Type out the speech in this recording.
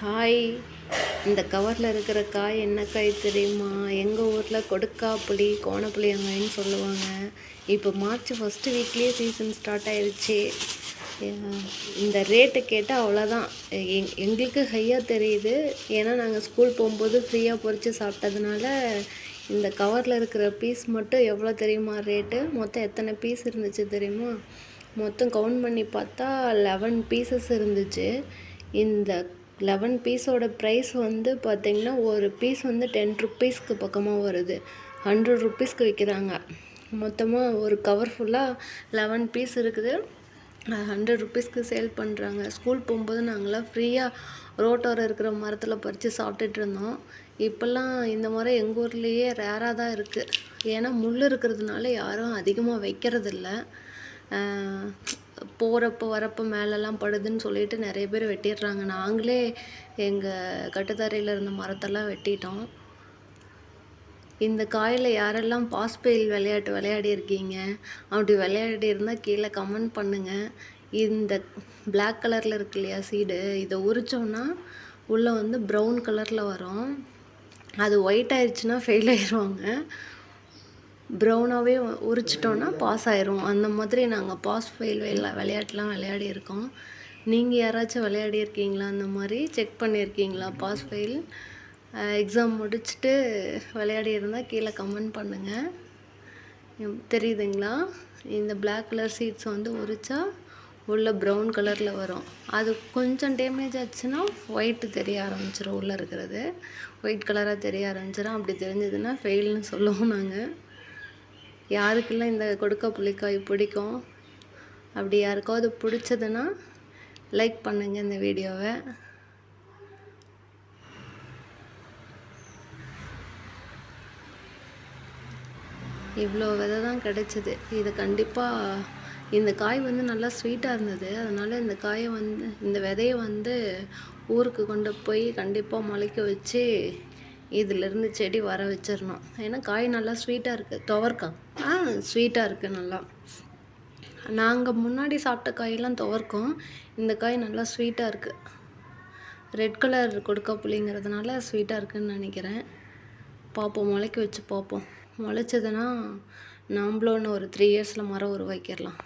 Hi இந்த கவரில் இருக்கிற காய் என்ன காய் தெரியுமா? எங்கள் ஊரில் கொடுக்காப்புளி கோணப்புளியங்காயின்னு சொல்லுவாங்க. இப்போ மார்ச் ஃபஸ்ட்டு வீக்லேயே சீசன் ஸ்டார்ட் ஆயிடுச்சு இந்த ரேட்டு கேட்டால் அவ்வளோதான் எங் எங்களுக்கு ஹையாக தெரியுது. ஏன்னா நாங்கள் ஸ்கூல் போகும்போது ஃப்ரீயாக பொறிச்சு சாப்பிட்டதுனால இந்த கவரில் இருக்கிற பீஸ் மட்டும் எவ்வளோ தெரியுமா ரேட்டு மொத்தம் எத்தனை பீஸ் இருந்துச்சு தெரியுமா? மொத்தம் கவுண்ட் பண்ணி பார்த்தா லெவன் பீசஸ் இருந்துச்சு. இந்த லெவன் பீஸோட ப்ரைஸ் வந்து பார்த்திங்கன்னா ஒரு பீஸ் வந்து டென் ருப்பீஸ்க்கு பக்கமாக வருது. ஹண்ட்ரட் ருப்பீஸ்க்கு விற்கிறாங்க மொத்தமாக ஒரு கவர் ஃபுல்லாக லெவன் பீஸ் இருக்குது. ஹண்ட்ரட் ருப்பீஸ்க்கு சேல் பண்ணுறாங்க ஸ்கூல் போகும்போது நாங்களாம் ஃப்ரீயாக ரோட்டோரம் இருக்கிற மரத்தில் பறித்து சாப்பிட்டுட்டு இருந்தோம். இப்போல்லாம் இந்த மரம் எங்கள் ஊர்லேயே ரேராக தான் இருக்குது ஏன்னா முள் இருக்கிறதுனால யாரும் அதிகமாக வைக்கிறதில்ல. போகிறப்போ வரப்போ மேலெல்லாம் படுதுன்னு சொல்லிட்டு நிறைய பேர் வெட்டிடுறாங்க. நாங்களே எங்கள் கட்டுத்தரையில் இருந்த மரத்தெல்லாம் வெட்டிட்டோம். இந்த காயில் யாரெல்லாம் பாஸ்பெயில் விளையாட்டு விளையாடி இருக்கீங்க அப்படி விளையாடி இருந்தால் கீழே கமெண்ட் பண்ணுங்கள் இந்த பிளாக் கலரில் இருக்கு இல்லையா சீடு இதை உரித்தோம்னா உள்ளே வந்து ப்ரௌன் கலரில் வரும். அது ஒயிட் ஆயிடுச்சுன்னா ஃபெயில் ஆயிடுவாங்க ப்ரௌனாகவே உரிச்சிட்டோன்னா பாஸ் ஆயிரும். அந்த மாதிரி நாங்கள் பாஸ் ஃபெயில் விளையா விளையாட்டுலாம் விளையாடி இருக்கோம் நீங்கள் யாராச்சும் விளையாடி இருக்கீங்களா அந்த மாதிரி செக் பண்ணியிருக்கீங்களா பாஸ் ஃபெயில் எக்ஸாம் முடிச்சுட்டு விளையாடி இருந்தால் கீழே கமெண்ட் பண்ணுங்கள் தெரியுதுங்களா? இந்த பிளாக் கலர் சீட்ஸ் வந்து உரிச்சா உள்ள ப்ரௌன் கலரில் வரும். அது கொஞ்சம் டேமேஜ் ஆச்சுன்னா ஒயிட்டு தெரிய ஆரம்பிச்சிடும் உள்ளே இருக்கிறது. ஒயிட் கலராக தெரிய ஆரம்பிச்சிடும் அப்படி தெரிஞ்சதுன்னா ஃபெயில்னு சொல்லுவோம் நாங்கள் யாருக்கெல்லாம் இந்த கொடுக்க புளிக்காய் பிடிக்கும் அப்படி யாருக்காவது பிடிச்சதுன்னா லைக் பண்ணுங்கள் இந்த வீடியோவை. இவ்வளோ விதை தான் கிடைச்சிது. இது கண்டிப்பாக இந்த காய் வந்து நல்லா ஸ்வீட்டாக இருந்தது. அதனால் இந்த காயை வந்து இந்த விதைய வந்து ஊருக்கு கொண்டு போய் கண்டிப்பாக முளைக்க வச்சு இதிலேருந்து செடி வர வச்சிடணும். ஏன்னா காய் நல்லா ஸ்வீட்டாக இருக்குது துவர்க்கா? ஆ ஸ்வீட்டாக இருக்குது நல்லா. நாங்கள் முன்னாடி சாப்பிட்ட காயெல்லாம் துவர்க்கும். இந்த காய் நல்லா ஸ்வீட்டாக இருக்குது ரெட் கலர் கொடுக்க புளிங்கிறதுனால ஸ்வீட்டாக இருக்குதுன்னு நினைக்கிறேன். பார்ப்போம் முளைக்க வச்சு பார்ப்போம் முளைச்சதுன்னா நாம்ளோன்னு ஒரு த்ரீ இயர்ஸில் மரம் உருவாக்கிடலாம்.